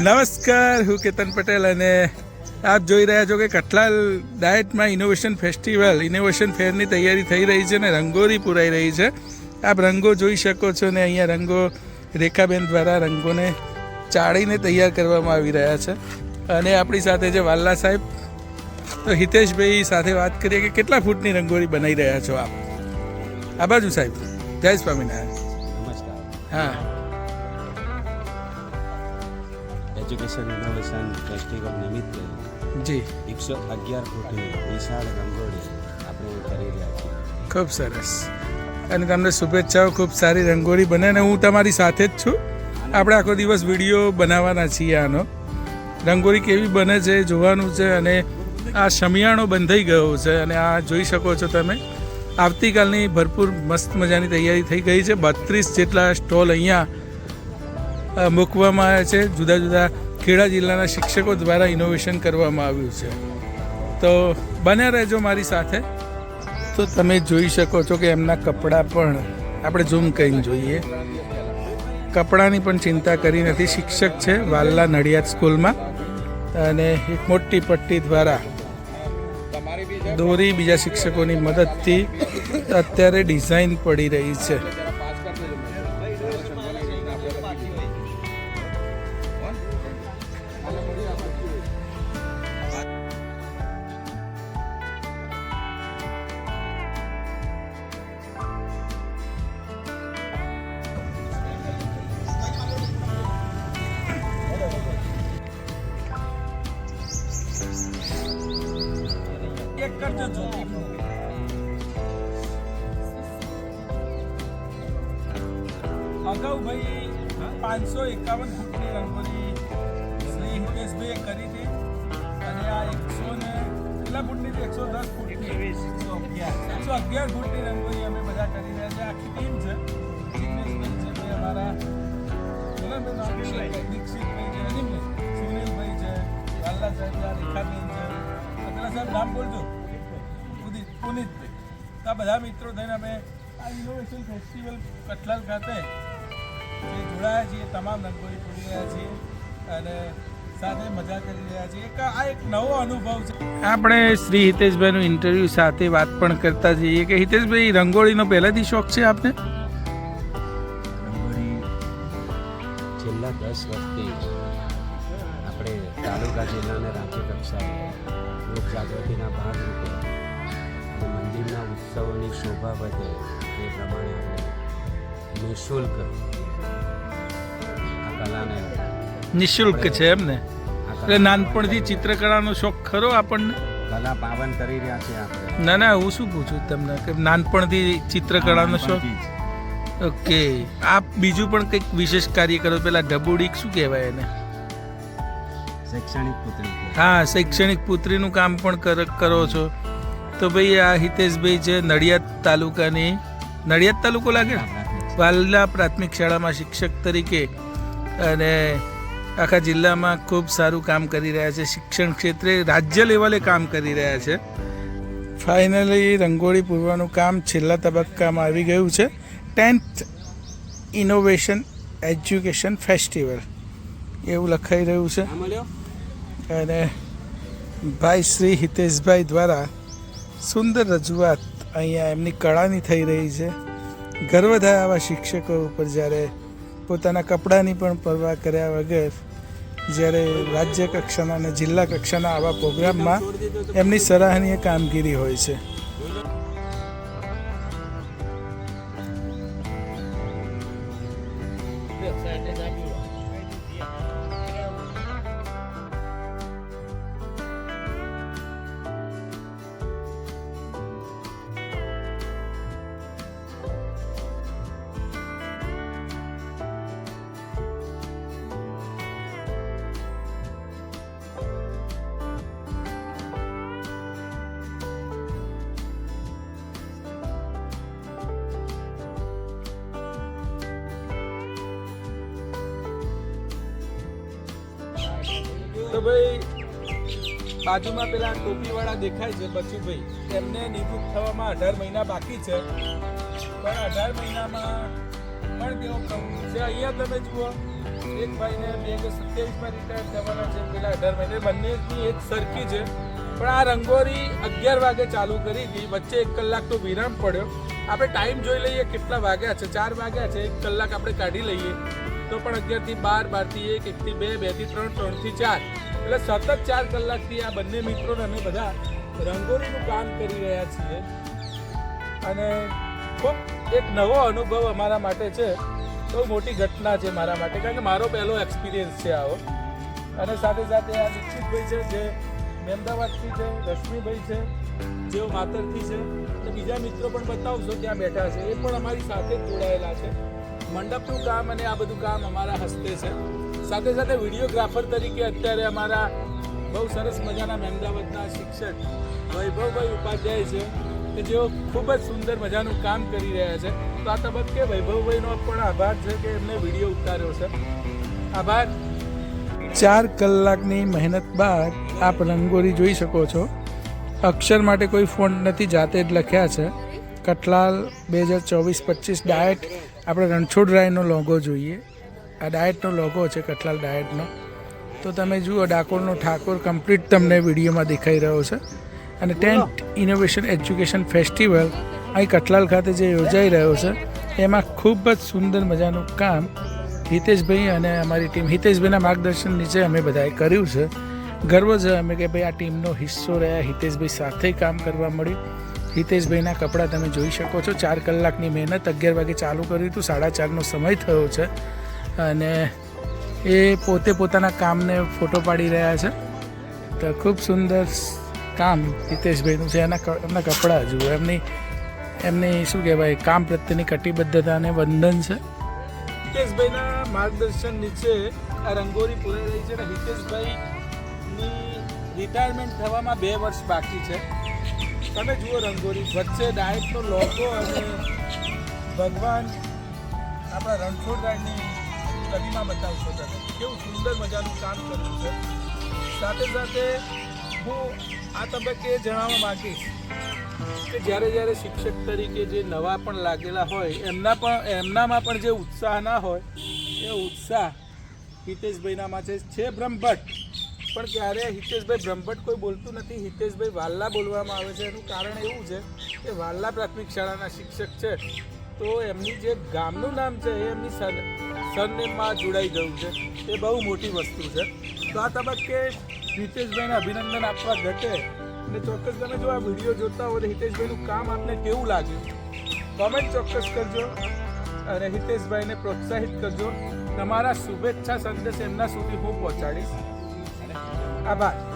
નમસ્કાર હું કેતન પટેલ અને આપ જોઈ રહ્યા છો કે કઠલાલ ડાયટમાં ઇનોવેશન ફેસ્ટિવલ ઇનોવેશન ફેરની તૈયારી થઈ રહી છે અને રંગોળી પુરાઈ રહી છે. આપ રંગો જોઈ શકો છો ને અહીંયા રંગો રેખાબેન દ્વારા રંગોને ચાળીને તૈયાર કરવામાં આવી રહ્યા છે. અને આપણી સાથે છે વાલ્લા સાહેબ. તો હિતેશભાઈ સાથે વાત કરીએ કે કેટલા ફૂટની રંગોળી બનાવી રહ્યા છો આપ? આ બાજુ સાહેબ. જય સ્વામિનારાયણ. નમસ્કાર. હા. એજ્યુકેશન ઇનોવેશન ફેસ્ટિવલ નિમિત્તે જી. એકસો અગિયાર ફૂટની વિશાળ રંગોળી આપણે કરી રહ્યા છીએ. ખૂબ સરસ. અને તમને શુભેચ્છાઓ ખૂબ સારી રંગોળી બને અને હું તમારી સાથે જ છું. આપણે આખો દિવસ વીડિયો બનાવવાના છીએ આનો. રંગોળી કેવી બને છે જોવાનું છે અને આ શમિયાણો બંધાઈ ગયો છે અને આ જોઈ શકો છો તમે. આવતીકાલની ભરપૂર મસ્ત મજાની તૈયારી થઈ ગઈ છે. બત્રીસ જેટલા સ્ટોલ અહીંયા મૂકવામાં આવ્યા છે. જુદા જુદા ખેડા જિલ્લાના શિક્ષકો દ્વારા ઇનોવેશન કરવામાં આવ્યું છે. તો બન્યા રહેજો મારી સાથે. તો તમે જોઈ શકો છો કે એમના કપડાં પણ આપણે ઝૂમ કરીને જોઈએ. કપડાની પણ ચિંતા કરી નથી. શિક્ષક છે વાલ્લા નડિયાદ સ્કૂલમાં અને એક મોટી પટ્ટી દ્વારા દોરી બીજા શિક્ષકોની મદદથી અત્યારે ડિઝાઇન પડી રહી છે. કરજો અગાઉ ભાઈ પાંચસો એકાવન ફૂટની રંગોળી શ્રી હિતેશભાઈએ કરી હતી. અને આ એકસો ને કેટલા ફૂટની હતી? એકસો દસ ફૂટની. એકસો અગિયાર. એકસો અગિયાર ફૂટની રંગોળી અમે બધા કરી રહ્યા છે આખી ટીમ છે. જિગ્નેશભાઈ છે ભાઈ અમારા દીક્ષિતભાઈ છે સુનિલભાઈ છે લાલા સાહેબ રેખાબેન છે. પેલા સાહેબ નામ બોલજો. પુનિતભાઈ તો આ બધા મિત્રો થઈને અમે આ ઇનોવેશન ફેસ્ટિવલ કઠલાલ ખાતે જે જોડાયા છીએ તમામ રંગોળી પૂરી રહ્યા છીએ અને સાથે મજા કરી રહ્યા છીએ. આ એક નવો અનુભવ છે. આપણે શ્રી હિતેશભાઈનું ઇન્ટરવ્યૂ સાથે વાત પણ કરતા જઈએ કે હિતેશભાઈ રંગોળીનો પહેલાથી શોખ છે આપને? છેલ્લા દસ વર્ષથી આપણે તાલુકા જિલ્લાને રાજ્ય કક્ષાએ લોક જાગૃતિના ભાગરૂપે મંદિરના ઉત્સવોની શોભા વધે તે પ્રમાણે આપણે નિઃશુલ્ક આ કલાને નિઃશુલ્ક છે એમને એટલે નાનપણથી ચિત્રકળાનો શોખ ખરો આપણને? કલા પાવન કરી રહ્યા છે આપણે. ના ના હું શું પૂછું તમને કે નાનપણથી ચિત્રકળાનો શોખ? ઓકે આપ બીજું પણ કંઈક વિશેષ કાર્ય કરો? પેલા ડબુડીક શું કહેવાય એને? શૈક્ષણિક પુત્રી હા શૈક્ષણિક પુત્રીનું કામ પણ કરો છો. તો ભાઈ આ હિતેશભાઈ છે નડિયાદ તાલુકાની નડિયાદ તાલુકો લાગે? ને? વાલ્લા પ્રાથમિક શાળામાં શિક્ષક તરીકે અને આખા જિલ્લામાં ખૂબ સારું કામ કરી રહ્યા છે. શિક્ષણ ક્ષેત્રે રાજ્ય લેવલે કામ કરી રહ્યા છે. ફાઇનલી રંગોળી પૂરવાનું કામ છેલ્લા તબક્કામાં આવી ગયું છે. ટેન્થ ઇનોવેશન એજ્યુકેશન ફેસ્ટિવલ એવું લખાઈ રહ્યું છે. અને ભાઈ શ્રી હિતેશભાઈ દ્વારા સુંદર રજૂઆત અહીંયા એમની કળાની થઈ રહી છે. ગર્વ થાય આવા શિક્ષકો ઉપર જ્યારે પોતાના કપડાની પણ પરવા કર્યા વગર જ્યારે રાજ્ય કક્ષાના અને જિલ્લા કક્ષાના આવા પ્રોગ્રામમાં એમની સરાહનીય કામગીરી હોય છે. ભાઈ, બાજુમાં પેલા ટોપીવાળા દેખાય છે બચુભાઈ. એમને નિવૃત્ત થવામાં અઢાર મહિના બાકી છે. પણ અઢાર મહિનામાં પણ તેઓ છે. અહીંયા તમે જુઓ, એક ભાઈને બે હજાર સત્યાવીસમાં રિટાયર થવાના છે. પેલા અઢાર મહિને બંનેની એક સરખી છે. પણ આ રંગોળી અગિયાર વાગે ચાલુ કરી હતી. વચ્ચે એક કલાકનો વિરામ પડ્યો. આપણે ટાઈમ જોઈ લઈએ કેટલા વાગ્યા છે. ચાર વાગ્યા છે. એક કલાક આપણે કાઢી લઈએ. તો પણ અગિયારથી બાર, બારથી એક, એકથી બે, બેથી ત્રણ, ત્રણથી ચાર. એટલે સતત ચાર કલાકથી આ બંને મિત્રોને અમે બધા રંગોળીનું કામ કરી રહ્યા છીએ. અને ખૂબ એક નવો અનુભવ અમારા માટે છે. બહુ મોટી ઘટના છે મારા માટે, કારણ કે મારો પહેલો એક્સપિરિયન્સ છે આવો. અને સાથે સાથે આ દીક્ષિતભાઈ છે, જે મહેમદાવાદથી છે, રશ્મિભાઈ છે, જેઓ માતરથી છે. અને બીજા મિત્રો પણ બતાવશો ત્યાં બેઠા છે. એ પણ અમારી સાથે જોડાયેલા છે. મંડપનું કામ અને આ બધું કામ અમારા હસ્તે છે. સાથે સાથે વિડીયોગ્રાફર તરીકે અત્યારે અમારા બહુ સરસ મજાના મહેમદાવાદના શિક્ષક વૈભવભાઈ ઉપાધ્યાય છે, કે જેઓ ખૂબ જ સુંદર મજાનું કામ કરી રહ્યા છે. તો આ તબક્કે વૈભવભાઈનો પણ આભાર છે કે એમને વીડિયો ઉતાર્યો છે. આભાર. ચાર કલાકની મહેનત બાદ આપ રંગોળી જોઈ શકો છો. અક્ષર માટે કોઈ ફોન્ટ નથી, જાતે જ લખ્યા છે. કટલાલ બે હજાર ચોવીસ પચીસ ડાયટ, આપણે રણછોડ રાયનો લોગો જોઈએ. આ ડાયટનો લોગો છે કટલાલ ડાયટનો તો તમે જુઓ, ડાકોરનો ઠાકોર કમ્પ્લીટ તમને વિડીયોમાં દેખાઈ રહ્યો છે. અને ટેન્ટ ઇનોવેશન એજ્યુકેશન ફેસ્ટિવલ અહીં કટલાલ ખાતે જે યોજાઈ રહ્યો છે, એમાં ખૂબ જ સુંદર મજાનું કામ હિતેશભાઈ અને અમારી ટીમ હિતેશભાઈના માર્ગદર્શન નીચે અમે બધાએ કર્યું છે. ગર્વ છે અમે કે ભાઈ આ ટીમનો હિસ્સો રહ્યા, હિતેશભાઈ સાથે કામ કરવા મળ્યું. હિતેશભાઈના કપડાં તમે જોઈ શકો છો, ચાર કલાકની મહેનત, અગિયાર વાગે ચાલુ કર્યું હતું, સાડા ચારનો સમય થયો છે. અને એ પોતે પોતાના કામને ફોટો પાડી રહ્યા છે. તો ખૂબ સુંદર કામ હિતેશભાઈનું છે. એના એમના કપડાં જુઓ એમની એમની શું કહેવાય, કામ પ્રત્યેની કટિબદ્ધતાને વંદન છે. હિતેશભાઈના માર્ગદર્શન નીચે આ રંગોળી પૂરાઈ રહી છે અને હિતેશભાઈની રિટાયરમેન્ટ થવામાં બે વર્ષ બાકી છે. તમે જુઓ રંગોળી. વચ્ચે ડાયટનો લોગો અને ભગવાન આપણા રણછોડરાયની પ્રતિમા બતાવશો તમે. કેવું સુંદર મજાનું કામ કર્યું છે. સાથે સાથે હું આ તબક્કે જણાવવા માંગીશ કે જ્યારે જ્યારે શિક્ષક તરીકે જે નવા પણ લાગેલા હોય, એમના પણ એમનામાં પણ જે ઉત્સાહ ના હોય, એ ઉત્સાહ હિતેશભાઈનામાં છે છે બ્રહ્મભટ્ટ. પણ ક્યારે હિતેશભાઈ બ્રહ્મભટ્ટ કોઈ બોલતું નથી, હિતેશભાઈ વાલ્લા બોલવામાં આવે છે. એનું કારણ એવું છે કે વાલ્લા પ્રાથમિક શાળાના શિક્ષક છે. તો એમની જે ગામનું નામ છે, એ એમની સર સરનેમમાં જોડાઈ ગયું છે. એ બહુ મોટી વસ્તુ છે. તો આ તબક્કે હિતેશભાઈને અભિનંદન આપવા ઘટે અને ચોક્કસ તમે જો આ વીડિયો જોતા હો તો હિતેશભાઈનું કામ આપને કેવું લાગ્યું કોમેન્ટ ચોક્કસ કરજો અને હિતેશભાઈને પ્રોત્સાહિત કરજો. તમારા શુભેચ્છા સંદેશ એમના સુધી હું પહોંચાડીશ. આભાર.